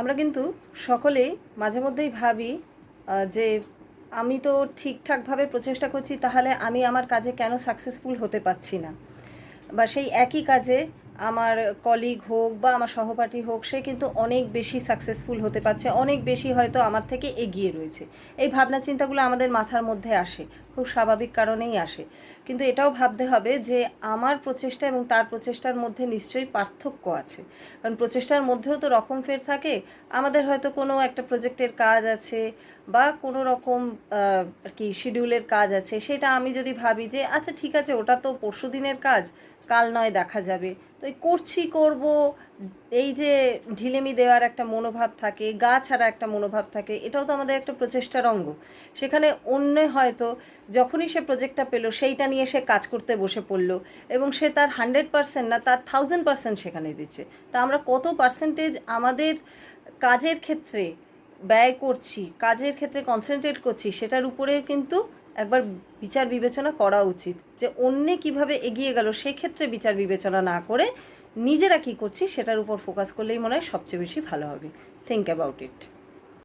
আমরা কিন্তু সকলেই মাঝে মধ্যেই ভাবি যে আমি তো ঠিকঠাকভাবে প্রচেষ্টা করছি, তাহলে আমি আমার কাজে কেন সাকসেসফুল হতে পারছি না? বা সেই একই কাজে আমার কলিগ হোক বা আমার সহপাঠী হোক, সে কিন্তু অনেক বেশি সাকসেসফুল হতে পারছে, অনেক বেশি হয়তো আমার থেকে এগিয়ে রয়েছে। এই ভাবনা চিন্তাগুলো আমাদের মাথার মধ্যে আসে। খুব স্বাভাবিক কারণেই আসে। কিন্তু এটাও ভাবতে হবে যে, আমার প্রচেষ্টা এবং তার প্রচেষ্টার মধ্যে নিশ্চয়ই পার্থক্য আছে। কারণ প্রচেষ্টার মধ্যেও তো রকম ফের থাকে, আমাদের হয়তো কোনো একটা প্রজেক্টের কাজ আছে বা কোনো রকম আর কি শিডিউলের কাজ আছে, সেটা আমি যদি ভাবি যে আচ্ছা ঠিক আছে, ওটা তো পরশু দিনের কাজ, কাল নয় দেখা যাবে। তো এই করছি, করব, এই যে ঢিলেমি দেওয়ার একটা মনোভাব থাকে, গা ছাড়া একটা মনোভাব থাকে, এটাও তো আমাদের একটা প্রচেষ্টার অঙ্গ। সেখানে অন্য হয়তো যখনই সে প্রজেক্টটা পেল, সেইটা নিয়ে সে কাজ করতে বসে পড়ল এবং সে তার হান্ড্রেড পার্সেন্ট না, তার থাউজেন্ড পার্সেন্ট সেখানে দিচ্ছে। তা আমরা কত পার্সেন্টেজ আমাদের কাজের ক্ষেত্রে ব্যয় করছি, কাজের ক্ষেত্রে কনসেন্ট্রেট করছি, সেটার উপরে কিন্তু একবার বিচার বিবেচনা করা উচিত যে অন্যে কীভাবে এগিয়ে গেল, সেক্ষেত্রে বিচার বিবেচনা না করে নিজেরা কি করছি, সেটার উপর ফোকাস করলেই মনে হয় সবচেয়ে বেশি ভালো হবে। Think about it